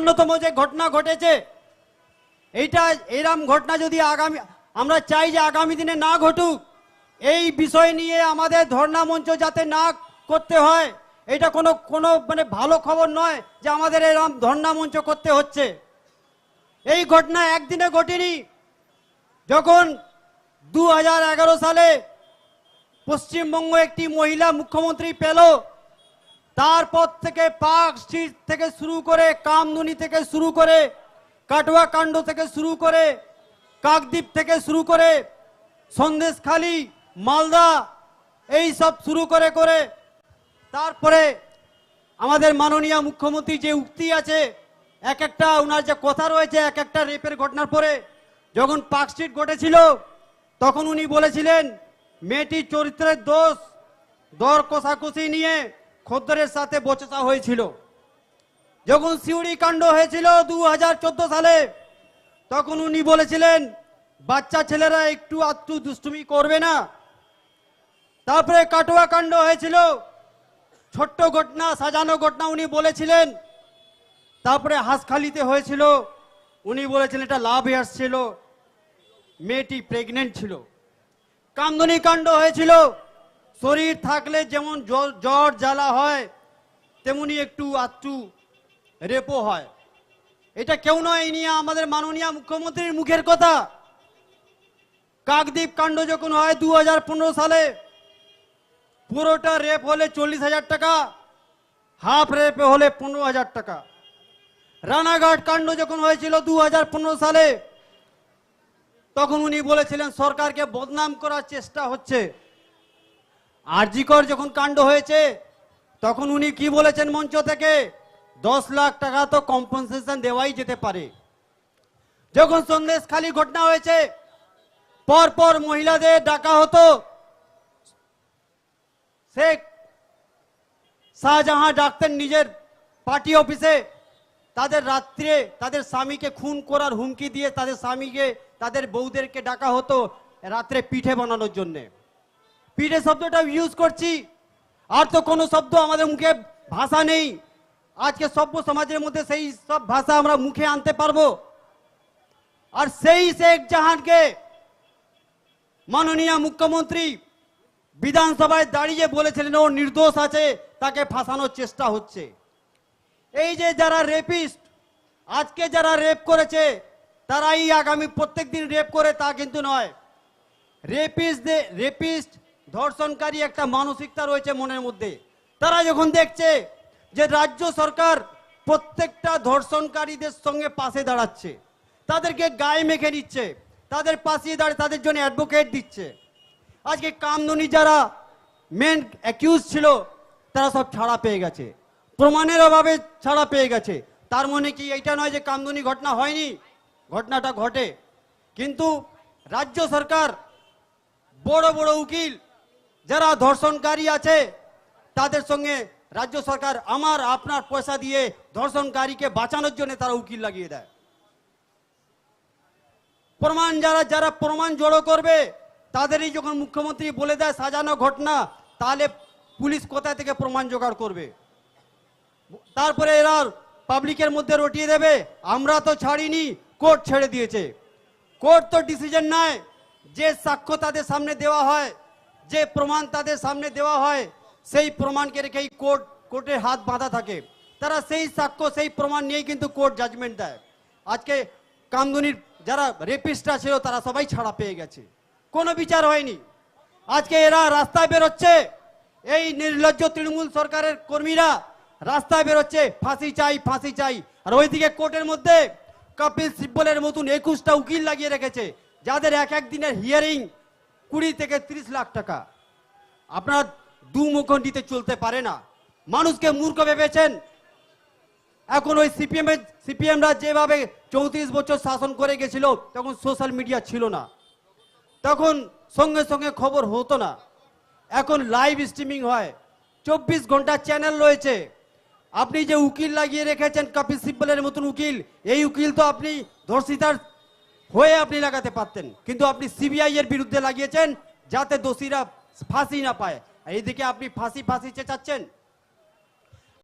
অন্যতম যে ঘটনা ঘটেছে, এইটা এরম ঘটনা যদি আগামী, আমরা চাই যে আগামী দিনে না ঘটুক, এই বিষয় নিয়ে আমাদের ধর্ণা মঞ্চ যাতে না করতে হয়, এটা কোনো কোনো মানে ভালো খবর নয় যে আমাদের এরম ধর্ণা মঞ্চ করতে হচ্ছে। এই ঘটনা একদিনে ঘটেনি, যখন দু হাজার এগারো সালে পশ্চিমবঙ্গ একটি মহিলা মুখ্যমন্ত্রী পেল তারপর থেকে পার্ক স্ট্রিট থেকে শুরু করে কামদুনি থেকে শুরু করে কাটুয়া কাণ্ড থেকে শুরু করে কাকদ্বীপ থেকে শুরু করে সন্দেশখালি, মালদা, এই সব শুরু করে করে তারপরে আমাদের মাননীয় মুখ্যমন্ত্রী যে উক্তি আছে, এক একটা ওনার যে কথা রয়েছে, এক একটা রেপের ঘটনার পরে যখন পার্ক স্ট্রিট ঘটেছিল, তখন উনি বলেছিলেন, মেয়েটির চরিত্রের দোষ, দর কষাকষি নিয়ে খদ্দরের সাথে বচসা হয়েছিল। যখন সিউড়ি কাণ্ড হয়েছিল দুহাজার চোদ্দ সালে, তখন উনি বলেছিলেন, বাচ্চা ছেলেরা একটু আত্মু দুষ্টুমি করবে না। তারপরে কাটোয়া কাণ্ড হয়েছিল, ছোট্ট ঘটনা, সাজানো ঘটনা উনি বলেছিলেন। তারপরে হাঁসখালিতে হয়েছিল, উনি বলেছিলেন এটা লাভ ছিল মেয়েটি প্রেগনেন্ট ছিল। কামদনি কাণ্ড হয়েছিল শরীর থাকলে যেমন জ্বর- জ্বালা হয়, তেমনি একটু আত্মু রেপো হয়। এটা কেউ নয় এই নিয়ে আমাদের মাননীয় মুখ্যমন্ত্রীর মুখের কথা। কাকদ্বীপ কাণ্ড যখন হয় দু হাজার পনেরো সালে, পুরোটা রেপ হলে চল্লিশ হাজার টাকা, হাফ রেপ হলে পনেরো হাজার টাকা। রানাঘাট কাণ্ড যখন হয়েছিল দু হাজার পনেরো সালে, তখন উনি বলেছিলেন, সরকারকে বদনাম করার চেষ্টা হচ্ছে। আরজিকর যখন কাণ্ড হয়েছে, তখন উনি কি বলেছেন মঞ্চ থেকে? দশ লাখ টাকা তো কম্পনসেশন দেওয়াই যেতে পারে। যখন সন্দেশ খালি ঘটনা হয়েছে পর পর মহিলাদের ডাকা হতো। শেখ শাহজাহাঁ ডাকতেন নিজের পার্টি অফিসে। তাদের রাত্রে তাদের স্বামীকে খুন করার হুমকি দিয়ে তাদের স্বামীকে, তাদের বউদেরকে ডাকা হতো রাত্রে পিঠে বানানোর জন্যে। পিঠে শব্দটা ইউজ করছি। আর তো কোনো শব্দ আমাদের মুখে ভাষা নেই। আজকে সভ্য সমাজের মধ্যে সেই সব ভাষা আমরা মুখে আনতে পারব। আর সেই শেখ জাহানকে মাননীয় মুখ্যমন্ত্রী বিধানসভায় দাঁড়িয়ে বলেছিলেন ও নির্দোষ আছে, তাকে ফাঁসানোর চেষ্টা হচ্ছে। এই যে যারা রেপিস্ট আজকে যারা রেপ করেছে, তারাই আগামী প্রত্যেক দিন রেপ করে, তা কিন্তু নয়। রেপিস্ট রেপিস্ট ধর্ষণকারী একটা মানসিকতা রয়েছে মনের মধ্যে। তারা যখন দেখছে যে রাজ্য সরকার প্রত্যেকটা ধর্ষণকারীদের সঙ্গে পাশে দাঁড়াচ্ছে, তাদেরকে গায়ে মেখে নিচ্ছে, তাদের পাশে দাঁড়িয়ে তাদের জন্য অ্যাডভোকেট দিচ্ছে। আজকে কামদুনি যারা মেন অ্যাকিউজ ছিল, তারা সব ছাড়া পেয়ে গেছে। প্রমাণের অভাবে ছাড়া পেয়ে গেছে। তার মনে কি এইটা নয় যে কামদুনি ঘটনা হয়নি? ঘটনাটা ঘটে। কিন্তু রাজ্য সরকার বড় বড় উকিল যারা ধর্ষণকারী আছে, তাদের সঙ্গে রাজ্য সরকার আমার, আপনার পয়সা দিয়ে ধর্ষণকারীকে বাঁচানোর জন্য তারা উকিল লাগিয়ে দেয়। প্রমাণ যারা যারা প্রমাণ জড়ো করবে, তাদেরই যখন মুখ্যমন্ত্রী বলে দেয় সাজানো ঘটনা, তাহলে পুলিশ কোথা থেকে প্রমাণ জোগাড় করবে? তারপরে এরা পাবলিকের মধ্যে রটিয়ে দেবে, আমরা তো ছাড়িনি, কোর্ট ছেড়ে দিয়েছে। কোর্ট তো ডিসিশন নেয়, যে সাক্ষ্য তাদের সামনে দেওয়া হয় যে প্রমাণ তাদের সামনে দেওয়া হয়, সেই প্রমাণকে রেখেই কোর্ট কোর্টের হাত বাঁধা থাকে। তারা সেই সাক্ষ্য, সেই প্রমাণ নিয়েই কিন্তু কোর্ট জাজমেন্ট দেয়। আজকে কামদুনির যারা রেপিস্টরা ছিল, তারা সবাই ছাড়া পেয়ে গেছে। কোনো বিচার হয়নি। আজকে এরা রাস্তায় বেরোচ্ছে। এই নির্লজ্জ তৃণমূল সরকারের কর্মীরা রাস্তায় বেরোচ্ছে। ফাঁসি চাই ফাঁসি চাই। আর ওইদিকে কোর্টের মধ্যে কপিল সিব্বলের মতন একুশটা উকিল লাগিয়ে রেখেছে। যাদের এক এক দিনের হিয়ারিং কুড়ি থেকে তিরিশ লাখ টাকা। আপনার দু মুখণ্ডিতে চলতে পারে না। মানুষকে মূর্খ ভেবেছেন। এখন ওই সিপিএম সিপিএমরা যেভাবে চৌত্রিশ বছর শাসন করে গেছিল, তখন সোশ্যাল মিডিয়া ছিল না। তখন সঙ্গে সঙ্গে খবর হতো না। এখন লাইভ স্ট্রিমিং হয়। চব্বিশ ঘণ্টা চ্যানেল রয়েছে। আপনি যে উকিল লাগিয়ে রেখেছেন কপিল সিব্বলের মতন উকিল, এই উকিল তো আপনি ধর্ষিতার হয়ে আপনি লাগাতে পারতেন। কিন্তু আপনি সিবিআই এর বিরুদ্ধে লাগিয়েছেন, যাতে দোষীরা ফাঁসি না পায়। এইদিকে আপনি ফাঁসি ফাঁসি চেঁচাচ্ছেন।